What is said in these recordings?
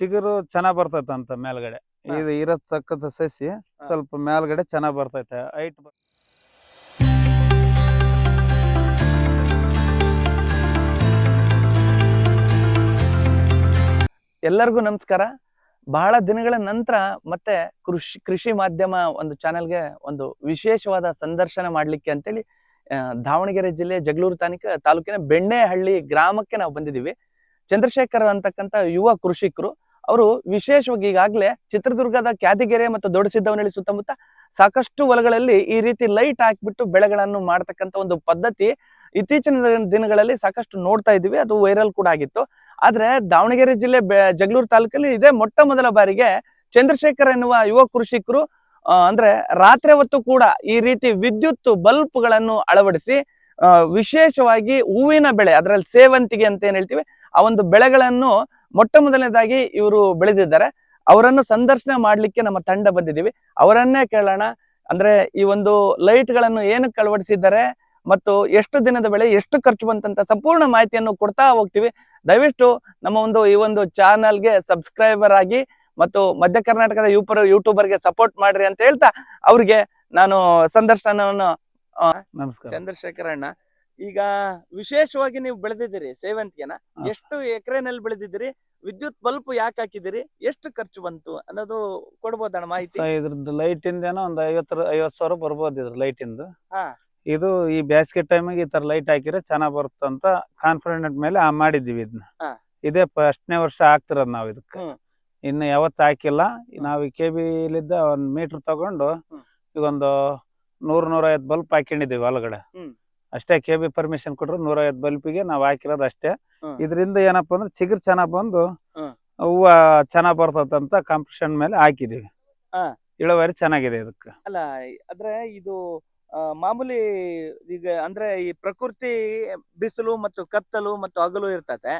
ಚಿಗುರು ಚೆನ್ನಾಗ್ ಬರ್ತೈತೆ ಅಂತ ಮೇಲ್ಗಡೆ. ಇದು ಇರತಕ್ಕಂಥ ಸಸಿ ಸ್ವಲ್ಪ ಮೇಲ್ಗಡೆ ಚೆನ್ನಾಗ್ ಬರ್ತೈತೆ. ಹೈಟ್ ಎಲ್ಲರಿಗೂ ನಮಸ್ಕಾರ. ಬಹಳ ದಿನಗಳ ನಂತರ ಮತ್ತೆ ಕೃಷಿ ಕೃಷಿ ಮಾಧ್ಯಮ ಒಂದು ಚಾನೆಲ್ಗೆ ಒಂದು ವಿಶೇಷವಾದ ಸಂದರ್ಶನ ಮಾಡ್ಲಿಕ್ಕೆ ಅಂತೇಳಿ ದಾವಣಗೆರೆ ಜಿಲ್ಲೆ ಜಗಳೂರು ತಾಲೂಕ ತಾಲೂಕಿನ ಬೆಣ್ಣೆಹಳ್ಳಿ ಗ್ರಾಮಕ್ಕೆ ನಾವು ಬಂದಿದ್ದೀವಿ. ಚಂದ್ರಶೇಖರ್ ಅಂತಕ್ಕಂಥ ಯುವ ಕೃಷಿಕರು ಅವರು ವಿಶೇಷವಾಗಿ ಈಗಾಗಲೇ ಚಿತ್ರದುರ್ಗದ ಕ್ಯಾದಿಗೆರೆ ಮತ್ತು ದೊಡ್ಡ ದೊಡ್ಡಸಿದ್ದವನಹಳ್ಳಿ ಸುತ್ತಮುತ್ತ ಸಾಕಷ್ಟು ಹೊಲಗಳಲ್ಲಿ ಈ ರೀತಿ ಲೈಟ್ ಹಾಕ್ಬಿಟ್ಟು ಬೆಳೆಗಳನ್ನು ಮಾಡ್ತಕ್ಕಂಥ ಒಂದು ಪದ್ಧತಿ ಇತ್ತೀಚಿನ ದಿನ- ದಿನಗಳಲ್ಲಿ ಸಾಕಷ್ಟು ನೋಡ್ತಾ ಇದ್ದೀವಿ. ಅದು ವೈರಲ್ ಕೂಡ ಆಗಿತ್ತು. ಆದ್ರೆ ದಾವಣಗೆರೆ ಜಿಲ್ಲೆ ಜಗಳೂರು ತಾಲೂಕಲ್ಲಿ ಇದೇ ಮೊಟ್ಟ ಮೊದಲ ಬಾರಿಗೆ ಚಂದ್ರಶೇಖರ್ ಎನ್ನುವ ಯುವ ಕೃಷಿಕರು ಅಂದ್ರೆ ರಾತ್ರಿ ಹೊತ್ತು ಕೂಡ ಈ ರೀತಿ ವಿದ್ಯುತ್ ಬಲ್ಬ್ಗಳನ್ನು ಅಳವಡಿಸಿ ವಿಶೇಷವಾಗಿ ಹೂವಿನ ಬೆಳೆ, ಅದರಲ್ಲಿ ಸೇವಂತಿಗೆ ಅಂತ ಏನ್ ಹೇಳ್ತೀವಿ, ಆ ಒಂದು ಬೆಳೆಗಳನ್ನು ಮೊಟ್ಟ ಮೊದಲನೇದಾಗಿ ಇವರು ಬೆಳೆದಿದ್ದಾರೆ. ಅವರನ್ನು ಸಂದರ್ಶನ ಮಾಡ್ಲಿಕ್ಕೆ ನಮ್ಮ ತಂಡ ಬಂದಿದ್ದೀವಿ. ಅವರನ್ನೇ ಕೇಳೋಣ. ಅಂದ್ರೆ ಈ ಒಂದು ಲೈಟ್ಗಳನ್ನು ಏನಕ್ಕೆ ಅಳವಡಿಸಿದ್ದಾರೆ ಮತ್ತು ಎಷ್ಟು ದಿನದ ಬೆಳೆ ಎಷ್ಟು ಖರ್ಚು ಬಂತಂತ ಸಂಪೂರ್ಣ ಮಾಹಿತಿಯನ್ನು ಕೊಡ್ತಾ ಹೋಗ್ತೀವಿ. ದಯವಿಟ್ಟು ನಮ್ಮ ಒಂದು ಈ ಒಂದು ಚಾನಲ್ಗೆ ಸಬ್ಸ್ಕ್ರೈಬರ್ ಆಗಿ ಮತ್ತು ಮಧ್ಯ ಕರ್ನಾಟಕದ ಯೂಪರ್ ಯೂಟ್ಯೂಬರ್ಗೆ ಸಪೋರ್ಟ್ ಮಾಡ್ರಿ ಅಂತ ಹೇಳ್ತಾ ಅವ್ರಿಗೆ ನಾನು ಸಂದರ್ಶನವನ್ನು ನಮಸ್ಕಾರ. ಚಂದ್ರಶೇಖರ್ ಅಣ್ಣ ಈಗ ವಿಶೇಷವಾಗಿ ನೀವು ಬೆಳೆದಿದ್ದೀರಿ ಸೇವಂತಿಗೆನ. ಎಷ್ಟು ಎಕರೆನಲ್ಲಿ ಬೆಳೆದಿದ್ದೀರಿ? ವಿದ್ಯುತ್ ಬಲ್ಪ್ ಯಾಕೆ ಹಾಕಿದಿರಿ ಎಷ್ಟು ಖರ್ಚು ಬಂತು? ಅನ್ನೋದು ಕೊಡ್ಬೋದಣ್ಣ ಮಾಹಿತಿ? ಇದ್ರದ್ದು ಲೈಟ್ ಇಂದೇನೋ ಒಂದ್ ಐವತ್ತರ ಐವತ್ ಸಾವಿರ ಬರ್ಬೋದು ಇದ್ರ ಲೈಟ್ ಇಂದ. ಇದು ಈ ಬ್ಯಾಸ್ಗೆ ಟೈಮಿಗೆ ಈ ತರ ಲೈಟ್ ಹಾಕಿದ್ರೆ ಚೆನ್ನಾಗ್ ಬರುತ್ತಂತ ಕಾನ್ಫಿಡೆಂಟ್ ಮೇಲೆ ಆ ಮಾಡಿದೀವಿ ಇದನ್ನ. ಇದೇ ಫಸ್ಟ್ನೇ ವರ್ಷ ಹಾಕ್ತಿರೋದ್ ನಾವ್ ಇದಕ್ಕೆ. ಇನ್ನು ಯಾವತ್ತು ಹಾಕಿಲ್ಲ. ನಾವು ಈ ಕೆ ಬಿಲಿದ್ದ ಒಂದ್ ಮೀಟರ್ ತಗೊಂಡು ಈಗೊಂದು ಈಗ ಒಂದು ನೂರ್ ಬಲ್ಪ್ ಹಾಕೊಂಡಿದೀವಿ ಒಳಗಡೆ. ಅಷ್ಟೇ ಕೆ ಬಿ ಪರ್ಮಿಷನ್ ಕೊಟ್ರು ನೂರೈವತ್ತು ಬಲ್ಪಿಗೆ ನಾವ್ ಹಾಕಿರೋದು ಅಷ್ಟೇ. ಇದರಿಂದ ಏನಪ್ಪಾ ಅಂದ್ರೆ ಚಿಗುರು ಚೆನ್ನಾಗ್ ಬಂದು. ಹೂವ ಚೆನ್ನಾಗ್ ಬರ್ತದಂತ ಕಾಂಪಿಟೇಷನ್ ಮೇಲೆ ಹಾಕಿದೀವಿ. ಹಾ. ಇಳುವರಿ ಚೆನ್ನಾಗಿದೆ ಇದಕ್ಕೆ. ಅಲ್ಲ ಆದ್ರೆ ಇದು ಮಾಮೂಲಿ ಈಗ ಅಂದ್ರೆ ಈ ಪ್ರಕೃತಿ ಬಿಸಿಲು ಮತ್ತು ಕತ್ತಲು ಮತ್ತು ಹಗಲು ಇರ್ತತೆ.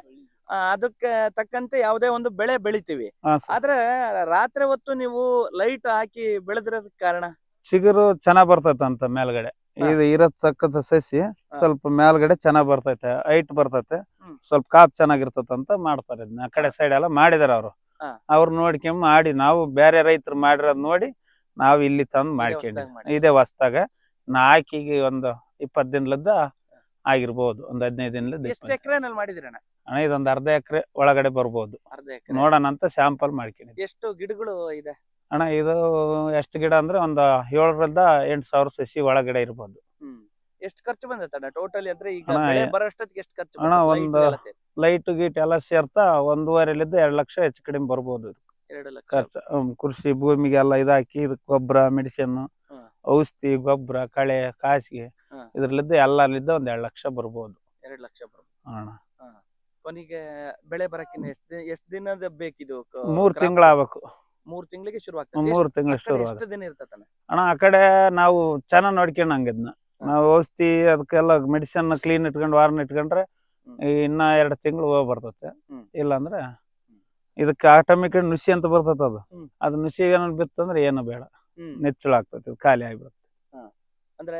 ಅದಕ್ಕೆ ತಕ್ಕಂತೆ ಯಾವುದೇ ಒಂದು ಬೆಳೆ ಬೆಳಿತೀವಿ. ಆದ್ರೆ ರಾತ್ರಿ ಹೊತ್ತು ನೀವು ಲೈಟ್ ಹಾಕಿ ಬೆಳೆದಿರೋದಕ್ಕೆ ಕಾರಣ? ಚಿಗುರು ಚೆನ್ನಾಗ್ ಬರ್ತೈತೆ ಅಂತ ಮೇಲ್ಗಡೆ. ಇದು ಇರತಕ್ಕಂಥ ಸಸಿ ಸ್ವಲ್ಪ ಮೇಲ್ಗಡೆ ಚೆನ್ನಾಗ್ ಬರ್ತೈತೆ ಹೈಟ್ ಬರ್ತೈತೆ. ಸ್ವಲ್ಪ ಕಾಪ್ ಚೆನ್ನಾಗಿರ್ತೈತೆ ಅಂತ ಮಾಡ್ತಾರೆ ಇದನ್ನ ಆ ಕಡೆ ಸೈಡ್ ಎಲ್ಲ ಮಾಡಿದಾರೆ ಅವರು. ಹಾ. ಅವ್ರು ನೋಡ್ಕೊಂಡ್ ಮಾಡಿ ನಾವು ಬೇರೆ ರೈತರು ಮಾಡಿರೋದ್ ನೋಡಿ ನಾವು ಇಲ್ಲಿ ತಂದ್ ಮಾಡ್ಕೊಂಡಿ ಇದೆ ಮಾಡಿ. ಇದೇ ಹೊಸ್ದಾಗ. ನಾ ಹಾಕಿಗೆ ಒಂದು ಇಪ್ಪತ್ ದಿನಲದ್ದ ಆಗಿರ್ಬೋದು ಒಂದ್ ಹದಿನೈದು ದಿನದ ಎಷ್ಟು ಎಕರೆನಲ್ಲಿ ಮಾಡಿದಿರಣ್ಣ? ಅಣ್ಣ ಇದೊಂದ್ ಅರ್ಧ ಎಕರೆ ಒಳಗಡೆ ಬರ್ಬೋದು. ಅರ್ಧ ಎಕರೆ. ನೋಡೋಣ ಅಂತ ಸ್ಯಾಂಪಲ್ ಮಾಡ್ಕೊಂಡಿದ್ದೆ ಎಷ್ಟು ಗಿಡಗಳು ಇದೆ? ಅಣ್ಣ ಇದು ಎಷ್ಟು ಗಿಡ ಅಂದ್ರೆ ಒಂದು ಏಳರಿಂದ ಎಂಟು ಸಾವಿರ ಸಸಿ ಒಳಗಡೆ ಇರ್ಬೋದು. ಎಷ್ಟು ಖರ್ಚು ಬಂದತ್ತಣ್ಣ ಟೋಟಲಿ ಅಂದ್ರೆ ಈಗ ಅಣ್ಣ, ಬೆಳೆ ಬರೋಷ್ಟೊತ್ತಿಗೆ ಎಷ್ಟು ಖರ್ಚು ಅಣ್ಣ? ಒಂದು- Light ಎಲ್ಲ ಸೇರಿ. ಲೈಟ್ ಗೀಟ್ ಎಲ್ಲ ಸೇರ್ತಾ ಒಂದೂವರೆಲಿದ್ದ ಎರಡು ಲಕ್ಷ ಹೆಚ್ಚು ಕಡಿಮೆ ಬರ್ಬೋದು ಇದು. ಭೂಮಿಗೆ ಲಕ್ಷ. ಖರ್ಚು ಹ್ಮ್, ಕೃಷಿ ಭೂಮಿಗೆಲ್ಲ ಇದಾಕಿ ಇದಕ್ಕೆ ಗೊಬ್ಬರ ಮೆಡಿಸಿನ್ ಹ್ಮ್. ಔಷಧಿ ಗೊಬ್ಬರ ಕಳೆ ಕಾಸಿಗೆ ಹ್ಮ್. ಇದ್ರಲ್ಲಿದ್ದ ಎಲ್ಲರಲ್ಲಿದ್ದ ಒಂದ್ ಎರಡು ಲಕ್ಷ ಬರ್ಬೋದು. ಎರಡು ಲಕ್ಷ ಬರ್ಬೋದು. ಅಣ್ಣ. ಕೊನೆಗೆ ಬೆಳೆ ಬರಕ್ಕಿನ್ನ ಎಷ್ಟು ಎಷ್ಟು ದಿನದ ಬೇಕಿದು? ಮೂರ್ crop? ಮೂರ್ ತಿಂಗಳಿಗೆ ಶುರು ಆಗ್ತದೆ. ಮೂರ್ ತಿಂಗಳ ಶುರು ಎಷ್ಟು ದಿನ ಇರ್ತತಣ್ಣ ಅಣ್ಣ ಆ ಕಡೆ ನಾವು ಚೆನ್ನಾಗ್ ನೋಡ್ಕೊಂಡಂಗ ಇದನ್ನ ನಾವು ಔಷಧಿ ಅದಕ್ಕೆಲ್ಲ ಮೆಡಿಸಿನ್ ಕ್ಲೀನ್ ಇಟ್ಕೊಂಡು ವಾರನ ಇಟ್ಕೊಂಡ್ರೆ ಇನ್ನ ಎರಡು ತಿಂಗಳು ಹೋಗಿ ಬರ್ತತೆ. ಇಲ್ಲಾಂದ್ರೆ ಇದಕ್ಕೆ ಆಟೋಮೆಟಿಕ್ ನುಸಿ ಅಂತ ಬರ್ತದ ಅದು. ಅದು ನುಸಿ ಏನಾದ್ರು ಬಿತ್ತಂದ್ರೆ ಏನು ಬೇಡ. ನೆಚ್ಚಳ ಆಗ್ತದೆ ಖಾಲಿ ಆಗ್ಬಿಡುತ್ತೆ. ಅಂದ್ರೆ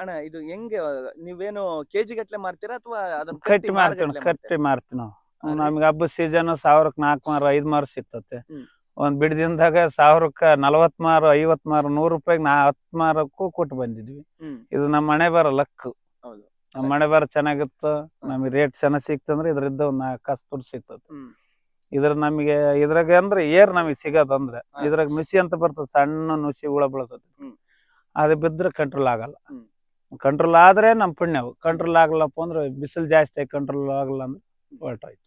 ಅಣ್ಣ ಇದು ಹೆಂಗೆ ನೀವೇನು ಕೆಜಿ ಗಟ್ಟಲೆ ಮಾರ್ತೀರಾ ಅಥವಾ ಅದನ್ನ ಕಟ್ಟಿ ಮಾರ್ತೀವಿ ಕಟ್ಟಿ ಮಾರ್ತೀವಿ ನಾವು? ನಮ್ಗೆ ಹಬ್ಬದ ಸೀಸನ್ ಸಾವಿರಕ್ಕೆ ನಾಲ್ಕು ಮಾರು ಐದು ಮಾರು ಸಿಗ್ತತೆ. ಒಂದ್ ಬಿಡದಿಂದಾಗ ಸಾವಿರಕ್ಕ ನಲವತ್ ಮಾರು ಐವತ್ ಮಾರು ನೂರು ರೂಪಾಯಿಗೆ ನಾ ಹತ್ತು ಮಾರಕ್ಕೂ ಕೊಟ್ಟು ಬಂದಿದ್ವಿ ಇದು ನಮ್ಮ ಮನೆ ಬರ ಲಕ್ ನಮ್ಮ ಮನೆ ಬರ ಚೆನ್ನಾಗಿತ್ತು. ನಮಗೆ ರೇಟ್ ಚೆನ್ನಾಗಿ ಸಿಕ್ತಂದ್ರೆ ಇದ್ರಿಂದ ಒಂದ್ ನಾಲ್ಕು ಕಾಸು ದುಡ್ಡು ಸಿಗ್ತದೆ ಇದ್ರ ನಮಗೆ ಇದ್ರಾಗ ಅಂದ್ರೆ ಏರ್ ನಮಗೆ ಸಿಗೋದಂದ್ರೆ. ಇದ್ರಾಗ ನುಸಿ ಅಂತ ಬರ್ತದೆ ಸಣ್ಣ ನುಸಿ ಹುಳ ಬೀಳ್ತದೆ. ಅದು ಬಿದ್ರೆ ಕಂಟ್ರೋಲ್ ಆಗಲ್ಲ. ಕಂಟ್ರೋಲ್ ಆದ್ರೆ ನಮ್ ಪುಣ್ಯವು ಕಂಟ್ರೋಲ್ ಆಗಲ್ಲಪ್ಪ ಅಂದ್ರೆ ಬಿಸಿಲು ಜಾಸ್ತಿ ಕಂಟ್ರೋಲ್ ಆಗಲ್ಲ ಅಂದ್ರೆ ಹೊರಟಾಯ್ತು.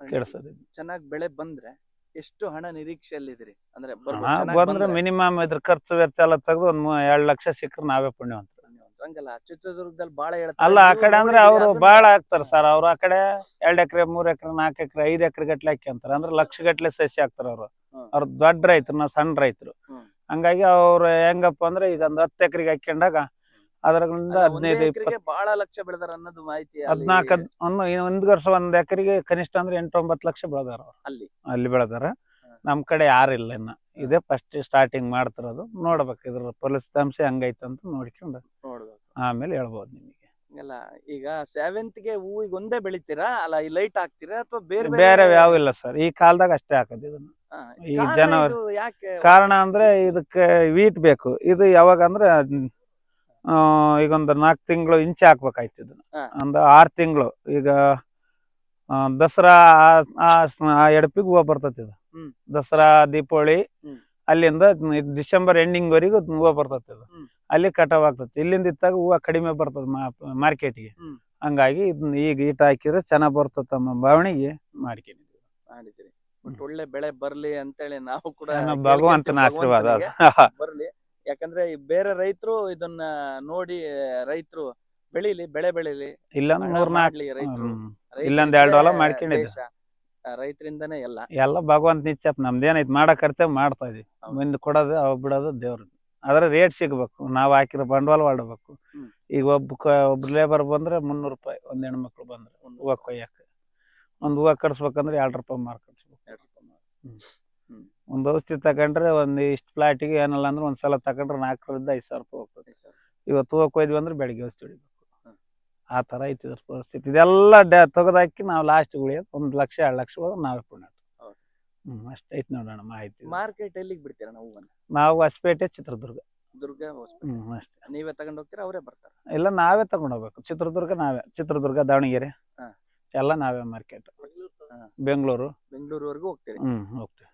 ಕೆಡ್ಸೋದು ಚೆನ್ನಾಗಿ ಬೆಳೆ ಬಂದ್ರೆ ಎಷ್ಟು ಹಣ ನಿರೀಕ್ಷೆಯಲ್ಲಿದ್ರಿ ಅಂದ್ರೆ ಬರ್ಬೋದು, ಹಣ ಚೆನ್ನಾಗ್ ಬಂದ್ರೆ ಮಿನಿಮಮ್ ಇದ್ರ ಖರ್ಚು ವೆಚ್ಚ ಎಲ್ಲ ತೆಗೆದು ಒಂದ್ ಮೂ- ಎರಡ್ ಲಕ್ಷ ಸಿಕ್ಕರೆ ನಾವೇ ಪುಣ್ಯವಂತ ಹಂಗಲ್ಲ ಚಿತ್ರದುರ್ಗದಲ್ಲಿ ಬಾಳ ಅಲ್ಲ ಆ ಕಡೆ ಅಂದ್ರೆ ಅವರು ಬಾಳ ಹಾಕ್ತಾರೆ. ಸರ್. ಅವ್ರು ಆ ಕಡೆ ಎರಡ್ ಎಕರೆ ಮೂರ್ ಎಕರೆ ನಾಲ್ಕು ಎಕರೆ ಐದ್ ಎಕರೆ ಗಟ್ಲೆ ಹಾಕ್ಯಂತಾರ ಅಂದ್ರೆ ಲಕ್ಷ ಗಟ್ಲೆ ಸಸಿ ಹಾಕ್ತಾರ ಅವ್ರು. ಹ್ಮ್. ಅವ್ರ ದೊಡ್ಡ ರೈತರು ನಾವು ಸಣ್ಣ ರೈತರು. ಹ್ಮ್. ಹಂಗಾಗಿ ಅವ್ರು ಹೆಂಗಪ್ಪ ಅಂದ್ರೆ ಈಗ ಒಂದ್ ಹತ್ತು ಎಕರೆಗೆ ಹಾಕ್ಯಂಡಾಗ ಅದ್ರಿಂದ ಹದಿನೈದು ಇಪ್ಪತ್ತು ಬಹಳ ಲಕ್ಷ ಬೆಳೆದಾರ ಅನ್ನೋದು ಮಾಹಿತಿ ಹದ್ನಾಲ್ಕು ಒಂದು ವರ್ಷ ಒಂದ್ ಎಕರೆಗೆ ಕನಿಷ್ಠ ಅಂದ್ರೆ ಎಂಟು ಒಂಬತ್ತು ಲಕ್ಷ ಬೆಳೆದಾರ ಅಲ್ಲಿ. ಅಲ್ಲಿ ಬೆಳೆದಾರ. ನಮ್ ಕಡೆ ಯಾರಿಲ್ಲ ಇನ್ನ. ಇದೇ ಫಸ್ಟ್ ಸ್ಟಾರ್ಟಿಂಗ್ ಮಾಡ್ತಿರೋದು. ನೋಡ್ಬೇಕು ಇದ್ರ ಫಲಿತಾಂಶ ಹಂಗೈತಂತ ಅಂತ ನೋಡ್ಕೊಂಡು ಆಮೇಲೆ ಹೇಳ್ಬೋದು ನಿಮಗೆ. ಅಲ್ಲ ಈಗ ಗೆ ಹೂವಿಗೆ ಒಂದೇ ಬೆಳಿತೀರಾ? ಅಲ್ಲ ಈ ಲೈಟ್ ಹಾಕ್ತೀರಾ ಅಥವಾ ಬೇರೆ ಬೇರೆ ಯಾವ ಇಲ್ಲ ಸರ್. ಈ ಕಾಲದಾಗ ಅಷ್ಟೇ ಹಾಕೋದು ಇದನ್ನ. ಈ ಜನ ಜನವರಿ- ಕಾರಣ ಅಂದ್ರೆ ಇದಕ್ಕೆ ವೀಟ್ ಬೇಕು. ಇದು ಯಾವಾಗ ಅಂದ್ರೆ ಈಗ ಒಂದು ನಾಲ್ಕು ತಿಂಗಳು ಇಂಚೆ ಹಾಕ್ಬೇಕಾಯ್ತು ಇದನ್ನ. ಒಂದು ಆರು ತಿಂಗಳು. ಈಗ ದಸರಾ ಆ- ಎಡಪಿಗೆ ಹೂವು ಬರ್ತೈತಿ ಇದು. ದಸರಾ ದೀಪಾವಳಿ ಅಲ್ಲಿಂದ ಡಿಸೆಂಬರ್ ಎಂಡಿಂಗ್ ವರೆಗೂ ಹೂವು ಬರ್ತೈತಿ ಇದು. ಅಲ್ಲಿ ಕಟಾವ್ ಆಗ್ತೈತಿ ಇಲ್ಲಿಂದ ಇತ್ತಾಗ ಹೂವು ಕಡಿಮೆ ಬರ್ತದೆ ಮಾರ್ಕೆಟ್ಗೆ. ಹಂಗಾಗಿ ಇದನ್ನ ಈಗ ಈಟ ಹಾಕಿದ್ರೆ ಚೆನ್ನಾಗಿ ಬರ್ತದೆ ನಮ್ಮ ಭಾವನೆಗೆ ಮಾಡ್ಕೊಂಡಿದ್ವಿ ಮಾಡಿದ್ರಿ ಒಳ್ಳೆ ಬೆಳೆ ಬರ್ಲಿ ಅಂತೇಳಿ ನಾವು ಕೂಡ ಭಗವಂತನ ಆಶೀರ್ವಾದ. ಬರ್ಲಿ. ಯಾಕಂದ್ರೆ ಈ ಬೇರೆ ರೈತರು ಇದನ್ನ ನೋಡಿ ರೈತರು ಬೆಳಿಲಿ ಬೆಳೆ ಬೆಳಿಲಿ ಇಲ್ಲಾಂದ್ರೆ ಹಣ ಮೂರ್ನಾಲ್ಕು ಮಾಡ್ಲಿ ರೈತರು ಹ್ಮ್. ಇಲ್ಲೊಂದ್ ಎರಡ್ ಹೊಲ ಮಾಡ್ಕೊಂಡಿದ್ದೆ. ರೈತರಿಂದನೇ ಎಲ್ಲ ಎಲ್ಲ ಭಗವಂತ ನಿಚ್ಚಪ್ಪ ನಮ್ದೇನೈತ್ ಮಾಡೋ ಖರ್ಚ ಮಾಡ್ತಾ ಇದೀವಿ ಹೌದು. ಮುಂದೆ ಕೊಡೋದು ಅವ್ ಬಿಡೋದು ದೇವ್ರದ್ದು ಆದ್ರೆ ರೇಟ್ ಸಿಗ್ಬೇಕು ನಾವ್ ಹಾಕಿರೋ ಬಂಡವಾಳ ಮಾಡ್ಬೇಕು ಹ್ಮ್. ಈಗ ಒಬ್ಬ ಕ- ಒಬ್ರು ಲೇಬರ್ ಬಂದ್ರೆ ಮುನ್ನೂರು ರೂಪಾಯಿ ಒಂದ್ ಹೆಣ್ಮಕ್ಳು ಬಂದ್ರೆ ಒಂದು ಹೂವ ಕೊಯ್ಯಕ್ಕೆ ಒಂದ್ ಹೂವ ಕಟ್ಸ್ಬೇಕಂದ್ರೆ ಎರಡ್ ರೂಪಾಯಿ ಮಾರ್ಕಟ್ಸ್ಬೇಕು ಎರಡು ರೂಪಾಯಿ ಮಾರು. ಒಂದ್ ಔಷಧಿ ತಗೊಂಡ್ರೆ ಒಂದ್ ಇಷ್ಟು ಪ್ಲಾಟಿಗೆ ಏನಲ್ಲ ಅಂದ್ರೆ ಒಂದ್ಸಲ ತಗೊಂಡ್ರೆ ನಾಲ್ಕರಿಂದ ಐದು ಸಾವಿರ ರೂಪಾಯಿ ಹೋಗ್ತದೆ. ಇವತ್ತು ಹೋಗ್ಕೊಯ್ದ್ವಿ ಕೊಯ್ದ್ವಿ ಅಂದ್ರೆ ಬೆಳಿಗ್ಗೆ ಔಷಧಿ ಹೊಡಿಬೇಕು. ಆ ತರ ಐತಿ ಇದ್ರ ಪರಿಸ್ಥಿತಿ. ಇದೆಲ್ಲ ಡ್ಯಾ ತೆಗೆದಾಕಿ ನಾವು ಲಾಸ್ಟ್ ಉಳಿಯೋದು ಒಂದು ಲಕ್ಷ ಎರಡು ಲಕ್ಷ ಹೋದ್ರೆ ನಾವೇ ಪುಣ್ಯ ಹ್ಞೂ ಅಷ್ಟು ಐತೆ ನೋಡೋಣ ಮಾಹಿತಿ. ಮಾರ್ಕೆಟ್ ಎಲ್ಲಿಗೆ ಬಿಡ್ತೀರಾ ನಾವು ನಾವು ಹೊಸಪೇಟೆ ಚಿತ್ರದುರ್ಗ. ದುರ್ಗ ಹ್ಞೂ ಅಷ್ಟೇ. ನೀವೇ ತಗೊಂಡು ಹೋಗ್ತೀರಾ ಅವರೇ ಬರ್ತಾರೆ? ಇಲ್ಲ ನಾವೇ ತಗೊಂಡು ಹೋಗ್ಬೇಕು. ಚಿತ್ರದುರ್ಗ ನಾವೇ. ಚಿತ್ರದುರ್ಗ ದಾವಣಗೆರೆ. ಎಲ್ಲ ನಾವೇ ಮಾರ್ಕೆಟ್ ಬೆಂಗಳೂರು ಬೆಂಗಳೂರು. ಬೆಂಗಳೂರುವರೆಗೂ ಹೋಗ್ತೀರಿ? ಹ್ಞೂ ಹೋಗ್ತೀವಿ.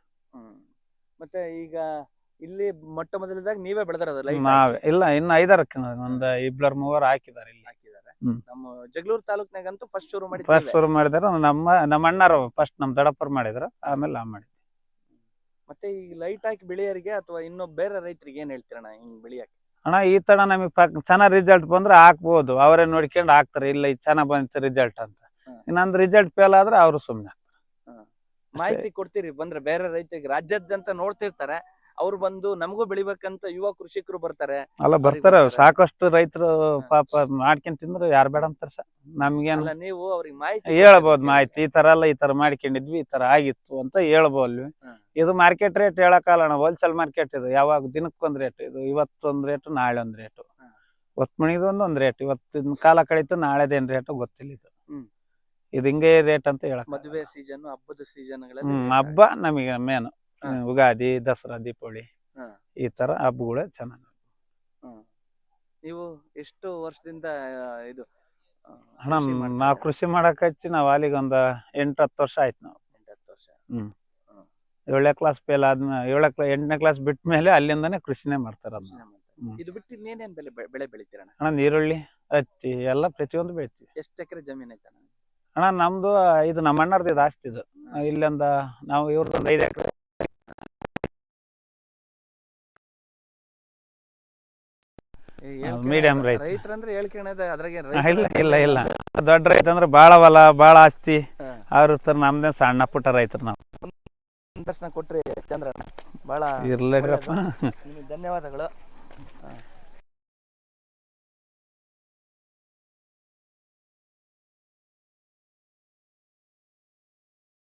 ಮತ್ತೆ ಈಗ ಇಲ್ಲಿ ಮೊಟ್ಟ ಮೊದಲದಾಗ ನೀವೇ ಬೆಳೆದಿರೋದು ಲೈಟ್ ನಾವೇ ಇಲ್ಲ ಇನ್ನು ಐದಾರಕ್ಕೆ ಒಂದ್ ಇಬ್ಲರ್ ಮೂವರು ಹಾಕಿದ್ದಾರೆ ಇಲ್ಲಿ. ಹಾಕಿದ್ದಾರೆ. ಹ್ಮ್. ನಮ್ಮ ಜಗಳೂರು ತಾಲೂಕ್ನಾಗಂತೂ ಫಸ್ಟ್ ಶುರು ಮಾಡಿ ಫಸ್ಟ್ ಶುರು ಮಾಡಿದಾರೆ ನಮ್ಮ ನಮ್ಮ ಅಣ್ಣಾರು ಫಸ್ಟ್ ನಮ್ ದಡಪ್ಪರ್ ಮಾಡಿದ್ರು. ಆಮೇಲೆ ನಾ ಮಾಡಿದ್ವಿ. ಮತ್ತೆ ಈ ಲೈಟ್ ಹಾಕಿ ಬೆಳೆಯೋರಿಗೆ ಅಥವಾ ಇನ್ನೂ ಬೇರೆ ರೈತರಿಗೆ ಏನ್ ಹೇಳ್ತೀರಣ್ಣ ಹಿಂಗ್ ಬೆಳೆಯಕ್ಕೆ? ಅಣ್ಣ ಈ ತರ ನಮಗೆ ಚೆನ್ನಾಗ್ ರಿಸಲ್ಟ್ ಬಂದ್ರೆ ಹಾಕ್ಬೋದು. ಅವರೇ ನೋಡ್ಕೊಂಡು ಹಾಕ್ತಾರೆ. ಇಲ್ಲ ಇದು ಚೆನ್ನಾಗ್ ಬಂತು ರಿಸಲ್ಟ್ ಅಂತ. ಹ್ಮ್. ಇನ್ನೊಂದು ರಿಸಲ್ಟ್ ಫೇಲ್ ಆದ್ರೆ ಅವರು ಸುಮ್ನೆ. ಮಾಹಿತಿ ಕೊಡ್ತೀರಿ ಬಂದ್ರೆ ಬೇರೆ ರೈತರಿಗೆ. ರಾಜ್ಯದಂತ ನೋಡ್ತಿರ್ತಾರೆ ಅವ್ರು ಬಂದು ನಮಗೂ ಬೆಳಿಬೇಕಂತ ಯುವ ಕೃಷಿಕರು ಬರ್ತಾರೆ. ಅಲ್ಲ ಬರ್ತಾರೆ. ಸಾಕಷ್ಟು ರೈತರು ಪಾಪ ಮಾಡ್ಕೊಂಡ್ ತಿಂದ್ರು ಯಾರು ಬೇಡ ಅಂತಾರ ಸರ್. ನಮ್ಗೇನಲ್ಲ ನೀವು ಅವ್ರಿಗೆ ಮಾಹಿತಿ ಹೇಳ್ಬೋದು ಮಾಹಿತಿ. ಈ ತರ ಎಲ್ಲ ಈ ತರ ಮಾಡ್ಕೊಂಡಿದ್ವಿ ಈ ತರ ಆಗಿತ್ತು ಅಂತ ಹೇಳ್ಬೋದು. ಇದು ಮಾರ್ಕೆಟ್ ರೇಟ್ ಹೇಳಕ್ಕಾಗಲ್ಲ ಹೋಲ್ಸೇಲ್ ಮಾರ್ಕೆಟ್ ಇದು. ಯಾವಾಗ ದಿನಕ್ಕೊಂದ್ ರೇಟ್ ಇದು. ಇವತ್ತೊಂದ್ ರೇಟ್ ನಾಳೆ ಒಂದ್ ರೇಟ್. ಹೊತ್ ಮಣಿದೊಂದು ಒಂದ್ ರೇಟ್. ಇವತ್ತಿನ ಕಾಲ ಕಳೀತು ನಾಳೆದೇನ್ ರೇಟ್ ಗೊತ್ತಿಲ್ಲ ಇದು. ಇದು ಹಿಂಗೆ ರೇಟ್ ಅಂತ ಹೇಳಕ್ ಮದುವೆ ಸೀಸನ್ ಹಬ್ಬದ ಸೀಸನ್ ಹಬ್ಬ ನಮಗೆ ಮೇನ್ ಯುಗಾದಿ ಉಗಾದಿ ದಸರಾ ದೀಪಾವಳಿ. ಈ ತರ ಹಬ್ಬಗಳು ಚೆನ್ನಾಗಿ ನೀವು ಎಷ್ಟು ವರ್ಷದಿಂದ ಇದು ಅಣ್ಣ ನಾವ್? ಕೃಷಿ ಮಾಡಕ್ ಹಚ್ಚಿ ನಾವು ಅಲ್ಲಿಗೆ ಒಂದ್ ಎಂಟು ಹತ್ತು ವರ್ಷ ಆಯ್ತು ನಾವು. ವರ್ಷ. ಏಳನೇ ಕ್ಲಾಸ್ ಫೇಲ್ ಆದ್ಮೇಲೆ ಏಳನೇ ಕ್ಲಾ ಎಂಟನೇ ಕ್ಲಾಸ್ ಬಿಟ್ಟ ಮೇಲೆ ಅಲ್ಲಿಂದಾನೆ ಕೃಷಿನೇ ಮಾಡ್ತಾರ. ಹ್ಮ್. ಇದು ಬಿಟ್ಟು ಇನ್ನೇನೇನು ಬೆಳೆ ಬೆಳೆ ಬೆಳಿತೀರಣ್ಣ? ಅಣ್ಣ ನೀರುಳ್ಳಿ ಹತ್ತಿ ಎಲ್ಲ ಪ್ರತಿಯೊಂದು ಬೆಳಿತೀವಿ. ಎಷ್ಟು ಎಕರೆ ಜಮೀನ್ ಐತಣ್ಣ? ಅಣ್ಣ ನಮ್ದು ಇದು ನಮ್ಮ ಅಣ್ಣರ್ದು ಇದು ಆಸ್ತಿ ಇದು. ಇಲ್ಲೊಂದು ನಾವು ಇವ್ರದ್ದು ಒಂದು ಐದು ಎಕರೆ. ಮೀಡಿಯಂ ರೈತ. ರೈತರಂದ್ರೆ ಹೇಳ್ಕೊಳ್ಳೋದು ಅದ್ರಾಗೆ ಇಲ್ಲ ಇಲ್ಲ ಇಲ್ಲ. ದೊಡ್ಡ ರೈತ ಅಂದ್ರೆ ಬಾಳ ಹೊಲ ಬಾಳ ಆಸ್ತಿ. ಅವ್ರ ತರ ನಮ್ದೇ ಸಣ್ಣ ಪುಟ್ಟ ರೈತರು ನಾವು. ದರ್ಶನ ಕೊಟ್ರಿ ಚಂದ್ರಣ್ಣ. ಬಹಳ ಇರ್ಲೇಡ್ರಪ್ಪ ನಿಮಗೆ ಧನ್ಯವಾದಗಳು.